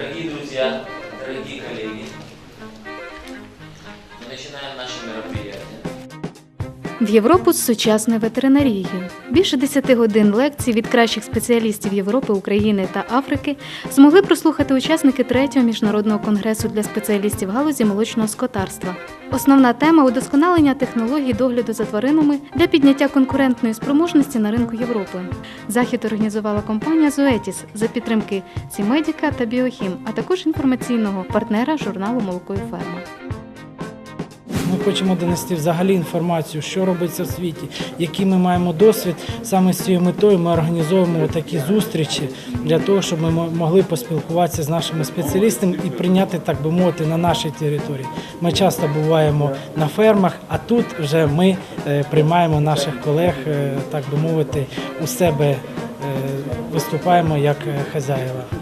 Дорогие друзья, дорогие коллеги, мы начинаем наше мероприятие. В Європу з сучасною ветеринарією. Більше 10 годин лекцій від кращих спеціалістів Європи, України та Африки змогли прослухати учасники третього міжнародного конгресу для спеціалістів галузі молочного скотарства. Основна тема удосконалення технологій догляду за тваринами для підняття конкурентної спроможності на ринку Європи. Захід організувала компанія Зоетіс за підтримки Сімедіка та Біохім, а також інформаційного партнера журналу Молоко і ферма. Ми хочемо донести взагалі інформацію, що робиться в світі, який ми маємо досвід. Саме з цією метою ми організовуємо такі зустрічі для того, щоб ми могли поспілкуватися з нашими спеціалістами і прийняти, так би мовити, на нашій території. Ми часто буваємо на фермах, а тут вже ми е, приймаємо наших колег, е, так би мовити, у себе е, виступаємо як хазяїва.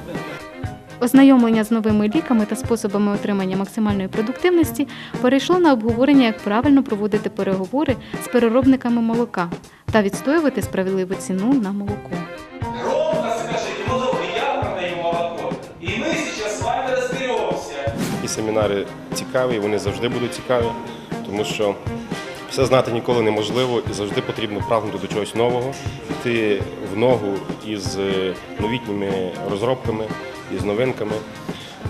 Ознайомлення з новими ліками та способами отримання максимальної продуктивності перейшло на обговорення, як правильно проводити переговори з переробниками молока та відстоювати справедливу ціну на молоко. Семінари цікаві, вони завжди будуть цікаві, тому що все знати ніколи неможливо і завжди потрібно прагнути до чогось нового, йти в ногу із е, новітніми розробками, із новинками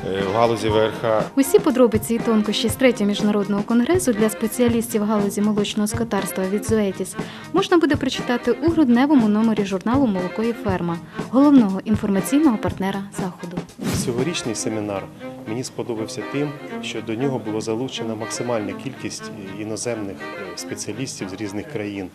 е, в галузі ВРХ. Усі подробиці і тонкощі з третього міжнародного конгресу для спеціалістів галузі молочного скотарства від Зоетіс можна буде прочитати у грудневому номері журналу Молоко і ферма, головного інформаційного партнера заходу. Цьогорічний семінар мені сподобався тим, що до нього було залучена максимальна кількість іноземних е, спеціалістів з різних країн.